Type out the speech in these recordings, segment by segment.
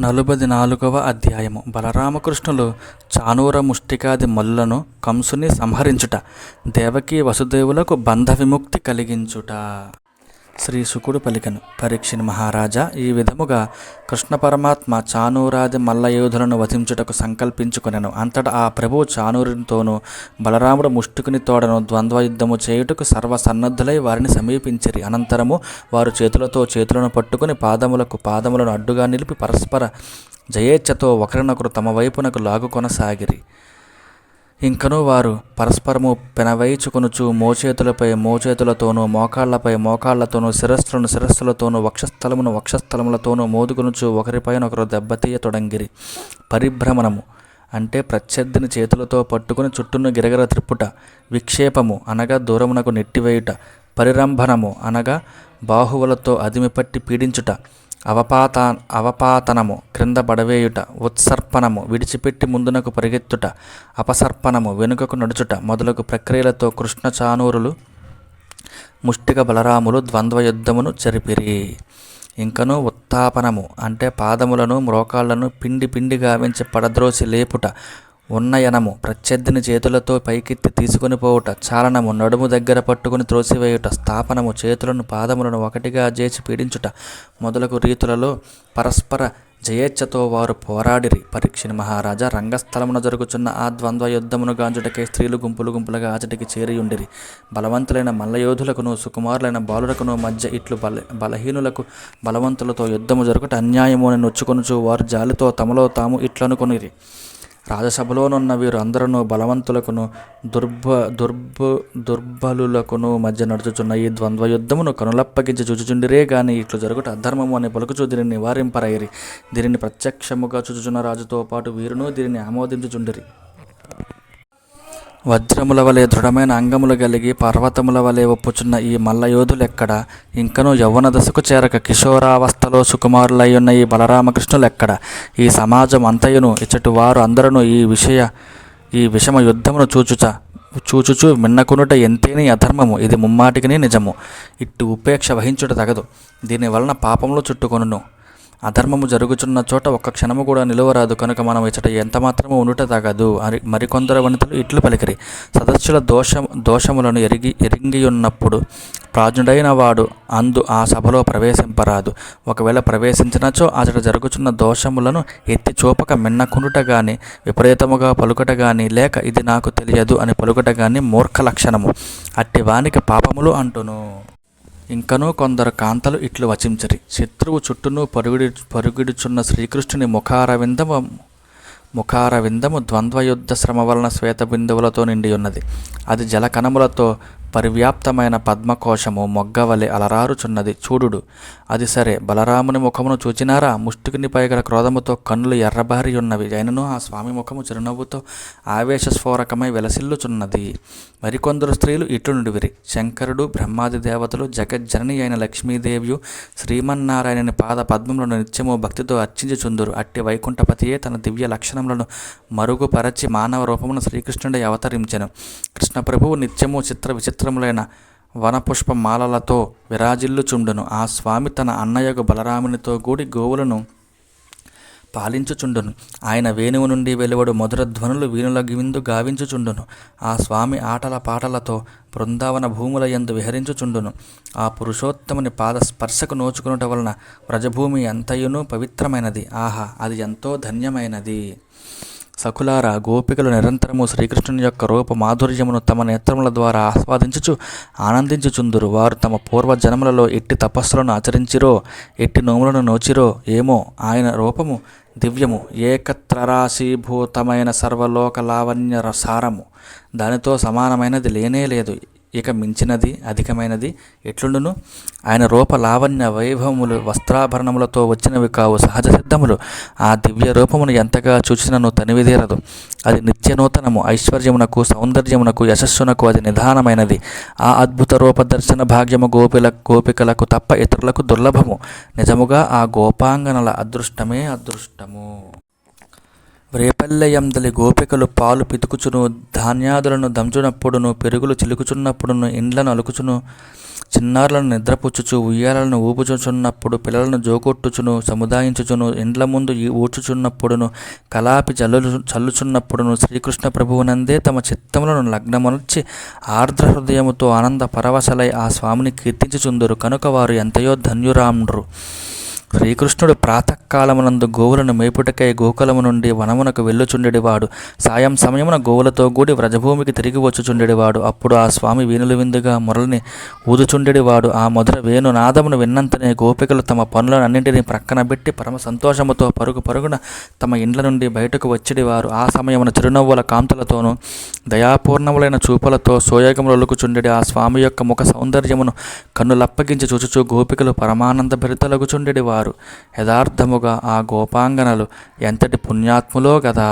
నలుబది నాలుగవ అధ్యాయము. బలరామకృష్ణులు చానూర ముష్టికాది మల్లులను కంసుని సంహరించుట దేవకీ వసుదేవులకు బంధ విముక్తి కలిగించుట. శ్రీ శుకుడు పలికను పరీక్షిని మహారాజా ఈ విధముగా కృష్ణ పరమాత్మ చానూరాది మల్లయోధులను వధించుటకు సంకల్పించుకునెను. అంతటా ఆ ప్రభువు చానూరునితోనూ బలరాముడు ముష్టికుని తోడను ద్వంద్వ యుద్ధము చేయుటకు సర్వసన్నద్ధులై వారిని సమీపించిరి. అనంతరము వారు చేతులతో చేతులను పట్టుకుని పాదములకు పాదములను అడ్డుగా నిలిపి పరస్పర జయేచ్ఛతో ఒకరినొకరు తమ వైపునకు లాగు కొనసాగిరి ఇంకనూ వారు పరస్పరము పెనవైచుకొనుచు మోచేతులపై మోచేతులతోనూ మోకాళ్ళపై మోకాళ్ళతోనూ శిరస్సులను శిరస్సులతోనూ వక్షస్థలమును వక్షస్థలములతోనూ మోదుకొనుచు ఒకరిపైన ఒకరు దెబ్బతీయ తొడంగిరి. పరిభ్రమణము అంటే ప్రత్యర్థిని చేతులతో పట్టుకుని చుట్టూను గిరగిర త్రిప్పుట విక్షేపము అనగా దూరమునకు నెట్టివేయుట పరిరంభనము అనగా బాహువులతో అదిమిపట్టి పీడించుట అవపాత అవపాతనము క్రింద పడవేయుట ఉత్సర్పణము విడిచిపెట్టి ముందునకు పరిగెత్తుట అపసర్పణము వెనుకకు నడుచుట మొదలగు ప్రక్రియలతో కృష్ణ చానూరులు ముష్టిక బలరాములు ద్వంద్వ యుద్ధమును జరిపిరి. ఇంకను ఉత్తాపనము అంటే పాదములను మ్రోకాళ్ళను పిండి పిండి గావించి పడద్రోసి లేపుట ఉన్నయనము. ప్రత్యర్థిని చేతులతో పైకెత్తి తీసుకుని పోవుట చాలనము నడుము దగ్గర పట్టుకుని త్రోసివేయుట స్థాపనము చేతులను పాదములను ఒకటిగా చేసి పీడించుట. మొదలగు రీతులలో పరస్పర జయేచ్ఛతో వారు పోరాడిరి. పరీక్షని మహారాజా రంగస్థలమున జరుగుచున్న ఆ ద్వంద్వ యుద్ధమును గాంచుటకే స్త్రీలు గుంపులు గుంపులుగా ఆచటికి చేరియుండిరి. బలవంతులైన మల్లయోధులకును సుకుమారులైన బాలులకును మధ్య ఇట్లు బల బలహీనులకు బలవంతులతో యుద్ధము జరుగుట అన్యాయము అని నొచ్చుకొనుచు వారు జాలితో తమలో తాము ఇట్లనుకొనిరి. రాజసభలోనున్న వీరు బలవంతులకును దుర్భ దుర్భ దుర్బలులకును మధ్య నడుచుచున్న ఈ ద్వంద్వ యుద్ధమును కనులప్పగించి చూచుచుండిరే గాని ఇట్లు జరుగుట అధర్మము అని పలుకుచు దీనిని నివారింపరైరి దీనిని ప్రత్యక్షముగా చూచుచున్న రాజుతో పాటు వీరును దీనిని ఆమోదించుచుండిరి. వజ్రముల వలె దృఢమైన అంగములు కలిగి పర్వతముల వలె ఒప్పుచున్న ఈ మల్లయోధులెక్కడ? ఇంకనూ యవ్వన దశకు చేరక కిషోరావస్థలో సుకుమారులయ్యున్న ఈ బలరామకృష్ణులెక్కడ? ఈ సమాజం అంతయును ఇచ్చటి వారు అందరూ ఈ విషయ ఈ విషమ యుద్ధమును చూచుచ చూచుచు మిన్నకునుట ఎంతేని అధర్మము? ఇది ముమ్మాటికిని నిజము. ఇట్టు ఉపేక్ష వహించుట తగదు. దీని వలన పాపంలో చుట్టుకొనును. అధర్మము జరుగుచున్న చోట ఒక్క క్షణము కూడా నిలువరాదు. కనుక మనం ఇచ్చట ఎంత మాత్రము ఉండుట తగదు. అని మరికొందరు వనితలు ఇట్లు పలికిరి. సదస్సుల దోషం దోషములను ఎరిగి ఎరింగియున్నప్పుడు ప్రాజుడైన వాడు అందు ఆ సభలో ప్రవేశింపరాదు. ఒకవేళ ప్రవేశించినచో అతడు జరుగుచున్న దోషములను ఎత్తి చూపక మిన్నకుండుట గాని విపరీతముగా పలుకట గాని లేక ఇది నాకు తెలియదు అని పలుకట గాని మూర్ఖ లక్షణము. అట్టి వానికి పాపములు అంటును. ఇంకనూ కొందరు కాంతలు ఇట్లు వచించరి. శత్రువు చుట్టూను పరుగుడి పరుగుడుచున్న శ్రీకృష్ణుని ముఖారవిందము ముఖారవిందము ద్వంద్వయుద్ధ శ్రమ వలన శ్వేత బిందువులతో నిండి ఉన్నది అది జలకణములతో పరివ్యాప్తమైన పద్మకోశము మొగ్గవలె అలరారుచున్నది. చూడుడు. అది సరే. బలరాముని ముఖమును చూచినారా? ముష్టికుని పైగల క్రోధముతో కన్నులు ఎర్రబారి ఉన్నవి అయినను ఆ స్వామి ముఖము చిరునవ్వుతో ఆవేశస్ఫోరకమై వెలసిల్లుచున్నది. మరికొందరు స్త్రీలు ఇట్లు నుడివిరి శంకరుడు బ్రహ్మాది దేవతలు జగజ్జనని అయిన లక్ష్మీదేవియు శ్రీమన్నారాయణని పాద పద్మములను నిత్యము భక్తితో అర్చించుచుందురు. అట్టి వైకుంఠపతియే తన దివ్య లక్షణములను మరుగుపరచి మానవ రూపమును శ్రీకృష్ణుడి అవతరించెను. కృష్ణ ప్రభువు నిత్యము చిత్ర విచిత్రములైన వనపుష్ప మాలలతో విరాజిల్లుచుండును. ఆ స్వామి తన అన్నయ్యకు బలరామునితో కూడి గోవులను పాలించుచుండును. ఆయన వేణువు నుండి వెలువడు మధుర ధ్వనులు వీణుల విందు గావించుచుండును. ఆ స్వామి ఆటల పాటలతో బృందావన భూముల యందు విహరించుచుండును. ఆ పురుషోత్తముని పాద స్పర్శకు నోచుకునుట వలన వ్రజభూమి అంతయును పవిత్రమైనది. ఆహా అది ఎంతో ధన్యమైనది. సకులార గోపికలు నిరంతరము శ్రీకృష్ణుని యొక్క రూప మాధుర్యమును తమ నేత్రముల ద్వారా ఆస్వాదించుచు ఆనందించుచుందురు. వారు తమ పూర్వ జన్మలలో ఎట్టి తపస్సులను ఆచరించిరో ఎట్టి నోములను నోచిరో ఏమో ఆయన రూపము దివ్యము. ఏకత్రరాశీభూతమైన సర్వలోక లావణ్య సారము దానితో సమానమైనది లేనే లేదు. ఇక మించినది అధికమైనది ఎట్లుండును? ఆయన రూప లావణ్య వైభవములు వస్త్రాభరణములతో వచ్చినవి కావు సహజ సిద్ధములు. ఆ దివ్య రూపమును ఎంతగా చూచినను తనివిదేరదు అది నిత్యనూతనము ఐశ్వర్యమునకు సౌందర్యమునకు యశస్సునకు అది నిదానమైనది ఆ అద్భుత రూప దర్శన భాగ్యము గోపిల గోపికలకు తప్ప ఇతరులకు దుర్లభము. నిజముగా ఆ గోపాంగనల అదృష్టమే అదృష్టము. రేపల్లెయందలి గోపికలు పాలు పితుకుచును ధాన్యాదులను దంచునప్పుడును పెరుగులు చిలుకుచున్నప్పుడును ఇండ్లను అలుకుచును చిన్నారులను నిద్రపుచ్చుచు ఉయ్యాలను ఊపుచుచున్నప్పుడు పిల్లలను జోకొట్టుచును సముదాయించుచును ఇండ్ల ముందు ఊడ్చుచున్నప్పుడును కలాపి చల్లు చల్లుచున్నప్పుడును శ్రీకృష్ణ ప్రభువునందే తమ చిత్తములను లగ్నమొనర్చి ఆర్ద్ర హృదయముతో ఆనంద పరవశలై ఆ స్వామిని కీర్తించుచుందురు. కనుక వారు ఎంతయో ధన్యురాండ్రు. శ్రీకృష్ణుడు ప్రాతకాలమునందు గోవులను మేపుటకై గోకులము నుండి వనమునకు వెళ్ళుచుండెడివాడు. సాయం సమయమున గోవులతో కూడి వ్రజభూమికి తిరిగి వచ్చుచుండెడివాడు. అప్పుడు ఆ స్వామి వేణులు విందుగా మురళిని ఊదుచుండెడివాడు. ఆ మధుర వేణు నాదమును విన్నంతనే గోపికలు తమ పనులన్నింటినీ ప్రక్కన పెట్టి పరమ సంతోషముతో పరుగు పరుగున తమ ఇండ్ల నుండి బయటకు వచ్చేడివారు. ఆ సమయమున చిరునవ్వుల కాంతులతోనూ దయాపూర్ణములైన చూపులతో సోయగములొలుకుచుండెడి ఆ స్వామి యొక్క ముఖ సౌందర్యమును కన్నులప్పగించి చూచుచూ గోపికలు పరమానంద భరితలగుచుండెడివారు యథార్థముగా ఆ గోపాంగనలు ఎంతటి పుణ్యాత్ములో గదా?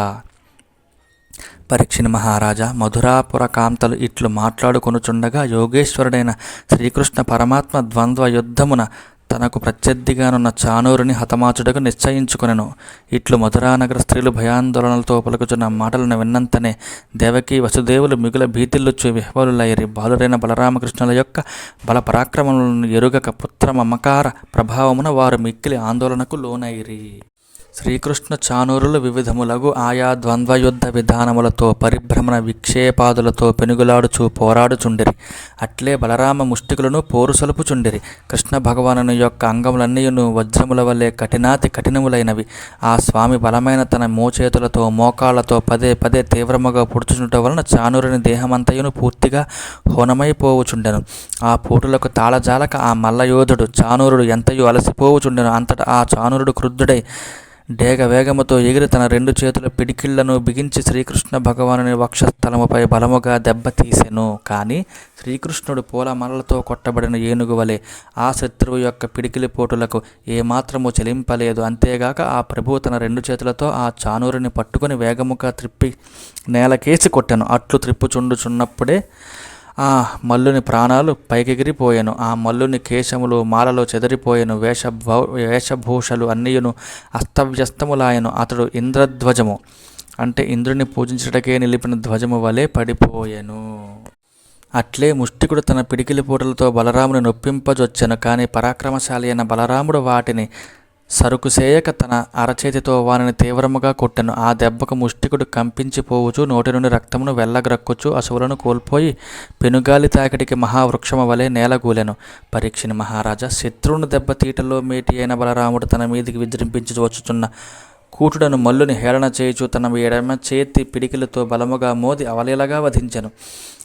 పరీక్షణ మహారాజా మధురాపుర కాంతలు ఇట్లు మాట్లాడుకొనుచుండగా యోగేశ్వరుడైన శ్రీకృష్ణ పరమాత్మ ద్వంద్వ యుద్ధమున తనకు ప్రత్యర్థిగానున్న చానూరుని హతమాచుటకు నిశ్చయించుకొనెను. ఇట్లు మధురానగర స్త్రీలు భయాందోళనలతో పలుకుచున్న మాటలను విన్నంతనే దేవకి వసుదేవులు మిగుల భీతిల్లుచ్చు విహ్వలులైరి బాలురైన బలరామకృష్ణుల యొక్క బల పరాక్రమములను ఎరుగక పుత్ర మమకార ప్రభావమున వారు మిక్కిలి ఆందోళనకు లోనైరి. శ్రీకృష్ణ చానూరులు వివిధములగు ఆయా ద్వంద్వయుద్ధ విధానములతో పరిభ్రమణ విక్షేపాదులతో పెనుగులాడుచూ పోరాడుచుండిరి. అట్లే బలరామ ముష్టికులను పోరుసలుపుచుండిరి. కృష్ణ భగవానుని యొక్క అంగములన్నీయును వజ్రముల వలె కఠినాతి కఠినములైనవి. ఆ స్వామి బలమైన తన మోచేతులతో మోకాళ్ళతో పదే పదే తీవ్రముగా పుడుచుచుండట వలన చానూరుని దేహమంతయును పూర్తిగా హోనమైపోవుచుండెను. ఆ పోటులకు తాళజాలక ఆ మల్లయోధుడు చానూరుడు ఎంతయో అలసిపోవుచుండెను అంతటా ఆ చానూరుడు క్రుద్ధుడై డేగ వేగముతో ఎగిరి తన రెండు చేతుల పిడికిళ్ళను బిగించి శ్రీకృష్ణ భగవానుని వక్షస్థలముపై బలముగా దెబ్బతీసెను. కానీ శ్రీకృష్ణుడు పూలమలలతో కొట్టబడిన ఏనుగు వలె ఆ శత్రువు యొక్క పిడికిలి పోటులకు ఏమాత్రము చెలింపలేదు. అంతేగాక ఆ ప్రభువు తన రెండు చేతులతో ఆ చానూరుని పట్టుకుని వేగముగా త్రిప్పి నేలకేసి కొట్టాను. అట్లు త్రిప్పుచుండుచున్నప్పుడే ఆ మల్లుని ప్రాణాలు పైకెగిరిపోయాను. ఆ మల్లుని కేశములు మాలలో చెదిరిపోయాను. వేషభౌ వేషభూషలు అన్నియును అస్తవ్యస్తములాయను. అతడు ఇంద్రధ్వజము. అంటే ఇంద్రుని పూజించటకే నిలిపిన ధ్వజము వలె పడిపోయాను. అట్లే ముష్టికుడు తన పిడికిలి పూటలతో బలరాముని నొప్పింపజొచ్చెను. కానీ పరాక్రమశాలి అయిన బలరాముడు వాటిని సరుకు సేయక తన అరచేతితో వానిని తీవ్రముగా కొట్టెను. ఆ దెబ్బకు ముష్టికుడు కంపించిపోవచ్చు నోటి నుండి రక్తమును వెళ్ళగ్రక్కుచు అసువులను కోల్పోయి పెనుగాలి తాకిడికి మహావృక్షము వలె నేలగూలెను పరీక్షని మహారాజా శత్రువును దెబ్బతీటలో మేటి అయిన బలరాముడు తన మీదికి విజృంభించి వచ్చుచున్న కూటుడను మల్లుని హేళన చేయుచు తన ఎడమ చేతి పిడికిలతో బలముగా మోది అవలీలగా వధించెను.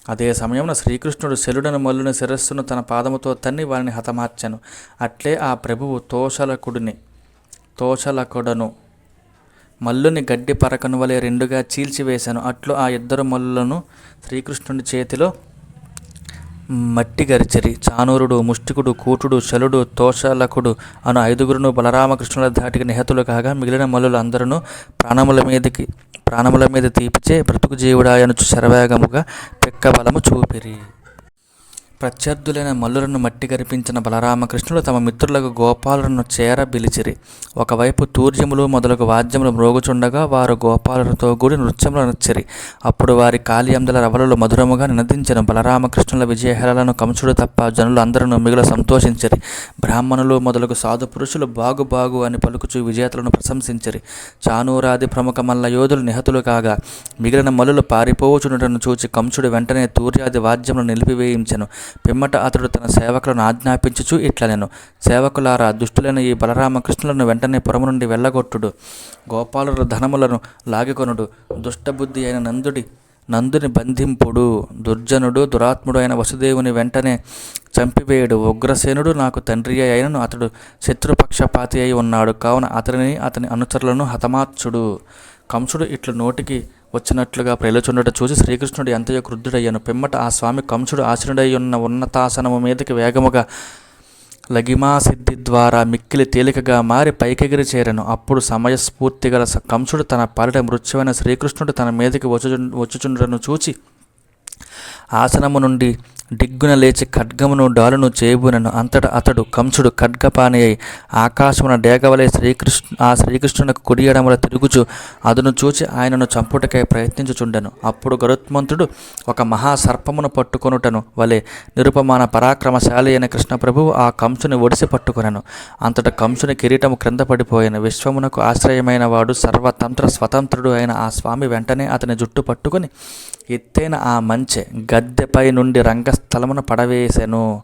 అదే సమయంలో శ్రీకృష్ణుడు శలుడను మల్లుని శిరస్సును తన పాదముతో తన్ని వారిని హతమార్చెను. అట్లే ఆ ప్రభువు తోషలకుడిని తోచలకొడను. మల్లుని గడ్డి పరకను వలె రెండుగా చీల్చివేశాను అట్లు ఆ ఇద్దరు మల్లులను శ్రీకృష్ణుని చేతిలో మట్టి గరిచరి చానూరుడు ముష్టికుడు కూటుడు శలుడు తోషలకుడు అను ఐదుగురును బలరామకృష్ణుల ధాటికి నిహతులు కాగా మిగిలిన మల్లులు అందరూ ప్రాణముల మీదకి ప్రాణముల మీద తీపిచే బ్రతుకు జీవుడాయనుచు శరవేగముగా పెక్క బలము చూపిరి. ప్రత్యర్థులైన మల్లులను మట్టి గరిపించిన బలరామకృష్ణులు తమ మిత్రులకు గోపాలులను చేర పిలిచిరి ఒకవైపు తూర్యములు మొదలగు వాద్యములు మ్రోగుచుండగా వారు గోపాలులతో కూడి నృత్యములు నచ్చిరి అప్పుడు వారి కాళియందల రవలలు మధురముగా నినదించిన. బలరామకృష్ణుల విజయహేళలను కంసుడు తప్ప జనులు అందరూ మిగుల సంతోషించిరి. బ్రాహ్మణులు మొదలగు సాధు పురుషులు బాగు బాగు అని పలుకుచూ విజేతలను ప్రశంసించిరి. చానూరాది ప్రముఖ మల్ల యోధులు నిహతులు కాగా మిగిలిన మల్లులు పారిపోవుచుండటను చూచి కంసుడు వెంటనే తూర్యాది వాద్యములు నిలిపివేయించెను. పిమ్మట అతడు తన సేవకులను ఆజ్ఞాపించుచు ఇట్లనెను. సేవకులారా దుష్టులైన ఈ బలరామకృష్ణులను వెంటనే పురము నుండి వెళ్ళగొట్టుడు. గోపాలుడు ధనములను లాగికొనుడు. దుష్టబుద్ధి అయిన నందుడి నందుని బంధింపుడు. దుర్జనుడు దురాత్ముడు అయిన వసుదేవుని వెంటనే చంపివేయుడు. ఉగ్రసేనుడు నాకు తండ్రి అయినను అతడు శత్రుపక్షపాతి అయి ఉన్నాడు. కావున అతనిని అతని అనుచరులను హతమార్చుడు. కంసుడు ఇట్లు నోటికి వచ్చినట్లుగా ప్రేలుచుండట చూసి శ్రీకృష్ణుడు ఎంతయో క్రుద్ధుడయ్యాను. పిమ్మట ఆ స్వామి కంసుడు ఆశ్రుడై ఉన్న ఉన్నతాసనము మీదకి వేగముగా లగిమా సిద్ధి ద్వారా మిక్కిలి తేలికగా మారి పైకెగిరి చేరను. అప్పుడు సమయస్ఫూర్తి గల కంసుడు తన పాలిట మృత్యువైన శ్రీకృష్ణుడు తన మీదకి వచ్చుచు వచ్చుచుండను చూచి ఆసనము నుండి డిగ్గున లేచి ఖడ్గమును డాలును చేయబూనను అంతట అతడు కంసుడు ఖడ్గపాని అయి ఆకాశమున డేగవలే శ్రీకృష్ణ ఆ శ్రీకృష్ణునకు కుడియడముల తిరుగుచు అదును చూచి ఆయనను చంపుటకై ప్రయత్నించుచుండెను. అప్పుడు గరుత్మంతుడు ఒక మహాసర్పమును పట్టుకొనుటను వలె నిరుపమాన పరాక్రమశాలి అయిన కృష్ణప్రభువు ఆ కంసుని ఒడిసి పట్టుకొనెను. అంతట కంసుని కిరీటము క్రింద పడిపోయాను. విశ్వమునకు ఆశ్రయమైన వాడు సర్వతంత్ర స్వతంత్రుడు అయిన ఆ స్వామి వెంటనే అతని జుట్టు పట్టుకొని ఎత్తైన ఆ మంచె గద్దెపై నుండి రంగస్థలమున పడవేసెను.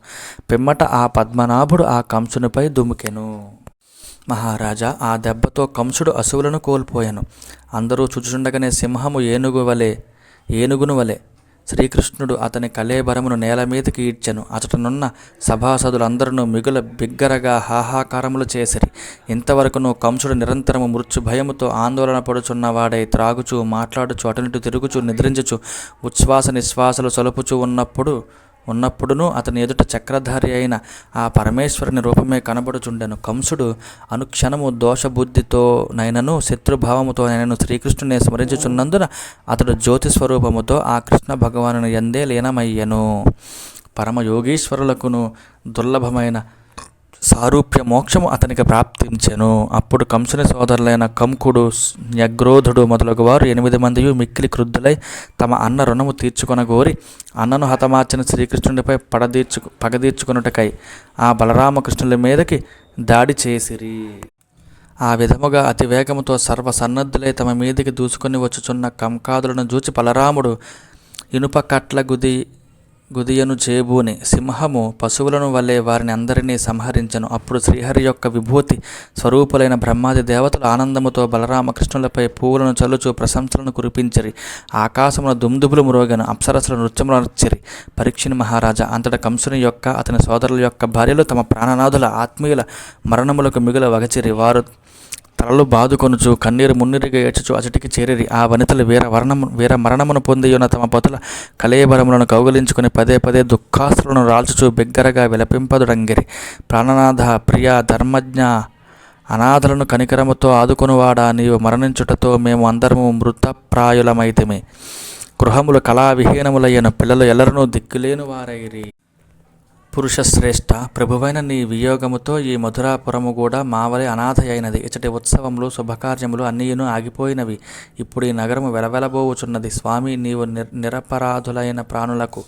పిమ్మట ఆ పద్మనాభుడు ఆ కంసునిపై దుముకెను. మహారాజా ఆ దెబ్బతో కంసుడు అసువులను కోల్పోయాను. అందరూ చుచుండగానే సింహము ఏనుగు వలె ఏనుగును వలె శ్రీకృష్ణుడు అతని కలేబరమును నేల మీదకి ఈడ్చెను. అతటనున్న సభాసదులందరూ మిగుల బిగ్గరగా హాహాకారములు చేసిరి. ఇంతవరకును కంసుడు నిరంతరము మృత్యు భయముతో ఆందోళన పడుచున్నవాడై త్రాగుచూ మాట్లాడుచు అటునిటు తిరుగుచూ నిద్రించుచు ఉచ్ఛ్వాస నిశ్వాసలు సలుపుచూ ఉన్నప్పుడు ఉన్నప్పుడునూ అతని ఎదుట చక్రధారి అయిన ఆ పరమేశ్వరుని రూపమే కనబడుచుండెను. కంసుడు అనుక్షణము దోషబుద్ధితో నైనను శత్రుభావముతో నైనను శ్రీకృష్ణుని స్మరించుచున్నందున అతడు జ్యోతి స్వరూపముతో ఆ కృష్ణ భగవానుని ఎందే లీనమయ్యను. పరమ యోగీశ్వరులకును దుర్లభమైన సారూప్య మోక్షము అతనికి ప్రాప్తించెను. అప్పుడు కంసుని సోదరులైన కంకుడు యగ్రోధుడు మొదలగు వారు ఎనిమిది మంది మిక్కిలి క్రుద్ధులై తమ అన్న రుణము తీర్చుకొనగోరి అన్నను హతమార్చిన శ్రీకృష్ణుడిపై పడదీర్చు పగదీర్చుకొనుటకై ఆ బలరామకృష్ణుల మీదకి దాడి చేసిరి. ఆ విధముగా అతి వేగముతో సర్వ సన్నద్ధులై తమ మీదికి దూసుకొని వచ్చుచున్న కంకాదులను చూచి బలరాముడు ఇనుప కట్ల గుది గుదియను చేబూని సింహము పశువులను వల్లే వారిని అందరినీ సంహరించను. అప్పుడు శ్రీహరి యొక్క విభూతి స్వరూపులైన బ్రహ్మాది దేవతలు ఆనందముతో బలరామకృష్ణులపై పువ్వులను చల్లుచు ప్రశంసలను కురిపించిరి. ఆకాశమున దుమ్దుబులు మురోగను అప్సరసలు నృత్యములు నచ్చిరి పరీక్షిని మహారాజా అంతట కంసుని యొక్క అతని సోదరుల యొక్క భార్యలు తమ ప్రాణనాథుల ఆత్మీయుల మరణములకు మిగుల వగచిరి. వారు తలలు బాదుకొనుచు కన్నీరు మున్నీరుగా ఏడ్చుచు అచటికి చేరిరి. ఆ వనితలు వీర వర్ణము వీర మరణమును పొంది ఉన్న తమ పతుల కలయబరములను కౌగలించుకుని పదే పదే దుఃఖాస్తులను రాల్చుచు బిగ్గరగా విలపింపదుడంగిరి ప్రాణనాథ ప్రియ ధర్మజ్ఞ అనాథలను కనికరముతో ఆదుకొనువాడా నీవు మరణించుటతో మేము అందరము మృతప్రాయులమైతిమి. గృహములు కళావిహీనములయ్యను పిల్లలు ఎల్లరనూ దిక్కులేని వారైరి. పురుషశ్రేష్ఠ ప్రభువైన నీ వియోగముతో ఈ మధురాపురము కూడా మావలి అనాథ అయినది ఇచ్చటి ఉత్సవములు శుభకార్యములు అన్నీను ఆగిపోయినవి. ఇప్పుడు ఈ నగరము వెలవెలబోవుచున్నది. స్వామి నీవు నిర్ నిరపరాధులైన ప్రాణులకు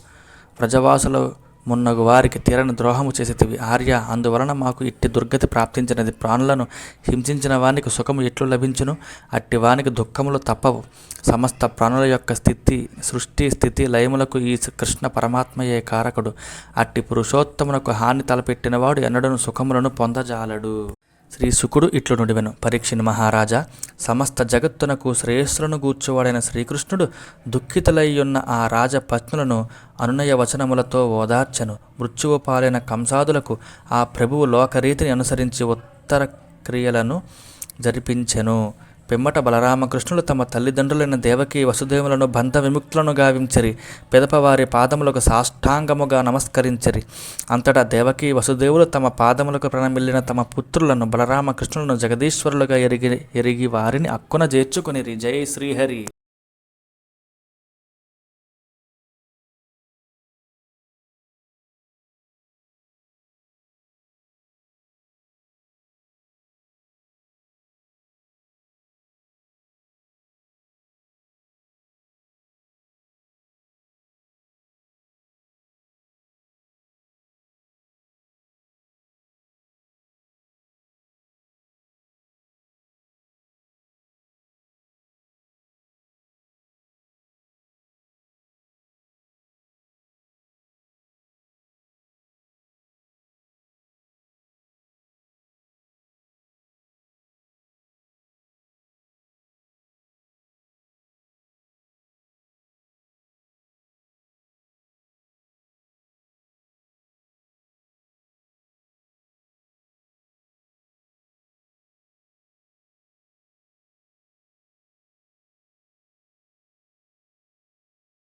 ప్రజవాసులు మున్నగు వారికి తీరని ద్రోహము చేసేటివి. ఆర్య అందువలన మాకు ఇట్టి దుర్గతి ప్రాప్తించినది. ప్రాణులను హింసించిన వానికి సుఖము ఎట్లు లభించును? అట్టి వానికి దుఃఖములు తప్పవు. సమస్త ప్రాణుల యొక్క స్థితి సృష్టి స్థితి లయములకు ఈ కృష్ణ పరమాత్మయే కారకుడు. అట్టి పురుషోత్తమునకు హాని తలపెట్టినవాడు ఎన్నడను సుఖములను పొందజాలడు. శ్రీ శుకుడు ఇట్లు నుడివెను. పరీక్షిని మహారాజా సమస్త జగత్తునకు శ్రేయస్సులను గూర్చువాడైన శ్రీకృష్ణుడు దుఃఖితులయ్యున్న ఆ రాజపత్నులను అనునయ వచనములతో ఓదార్చెను. మృత్యువు పాలైన కంసాదులకు ఆ ప్రభువు లోకరీతిని అనుసరించి ఉత్తర క్రియలను జరిపించెను. పిమ్మట బలరామకృష్ణులు తమ తల్లిదండ్రులైన దేవకి వసుదేవులను బంధ విముక్తులను గావించరి. పిదపవారి పాదములకు సాష్టాంగముగా నమస్కరించరి. అంతటా దేవకి వసుదేవులు తమ పాదములకు ప్రణమిల్లిన తమ పుత్రులను బలరామకృష్ణులను జగదీశ్వరులుగా ఎరిగి ఎరిగి వారిని అక్కున చేర్చుకుని జై శ్రీహరి.